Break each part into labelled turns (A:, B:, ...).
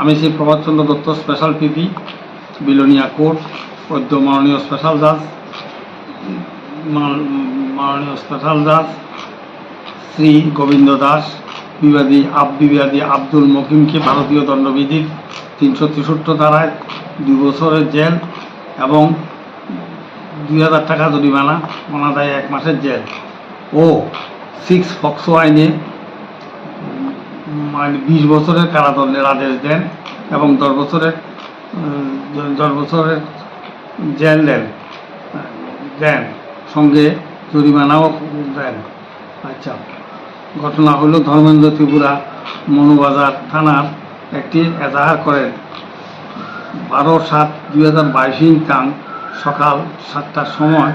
A: আমি Shri Prabhatchandra Dutta special PP Belonia court পদ্য মাননীয় স্পেশাল জাজ মাননীয় স্পেশাল জাজ শ্রী গোবিন্দ দাস, বিবাদী আব, বিবাদী আব্দুল মকিমকে ভারতীয় দণ্ডবিধির তিনশো তেষট্টি ধারায় দুই বছরের জেল এবং দুই হাজার টাকা জরিমানা, অনাদায় এক মাসের জেল। ও সিক্স ফক্সো আইনে মানে বিশ বছরের কারাদণ্ডের আদেশ দেন এবং দশ বছরের দশ বছরের জেল দেন দেন, সঙ্গে জরিমানাও দেন। আচ্ছা ঘটনা হলো ধর্মেন্দ্র ত্রিপুরা, মনুবাজার থানার একটি এজাহার করেন। বারো সাত দুই হাজার বাইশ তাং সকাল সাতটার সময়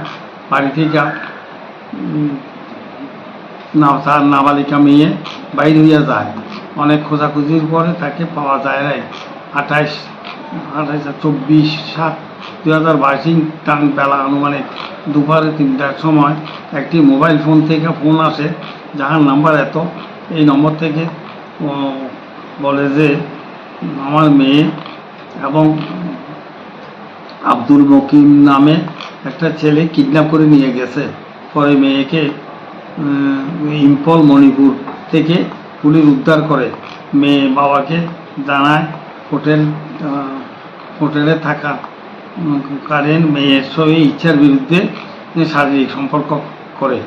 A: বাড়ি থেকে তার নাবালিকা মেয়ে বাইর হইয়া যায়। অনেক খোঁজাখুঁজির পরে তাকে পাওয়া যায় নাই। আঠাইশ আঠাইশ, চব্বিশ, সাত দু হাজার বাইশ টান বেলা আনুমানিক দুপুরে তিনটার সময় একটি মোবাইল ফোন থেকে ফোন আসে, যাহার নাম্বার এত। এই নম্বর থেকে বলে যে, আমার মেয়ে এবং আব্দুল মকিম নামে একটা ছেলে কিডন্যাপ করে নিয়ে গেছে। পরে মেয়েকে ইম্ফল মণিপুর থেকে পুলিশ উদ্ধার করে মেয়ে বাবাকে জানায় হোটেল হোটেলে থাকা কারেন মেয়ের সঙ্গে ইচ্ছার বিরুদ্ধে শারীরিক সম্পর্ক করে।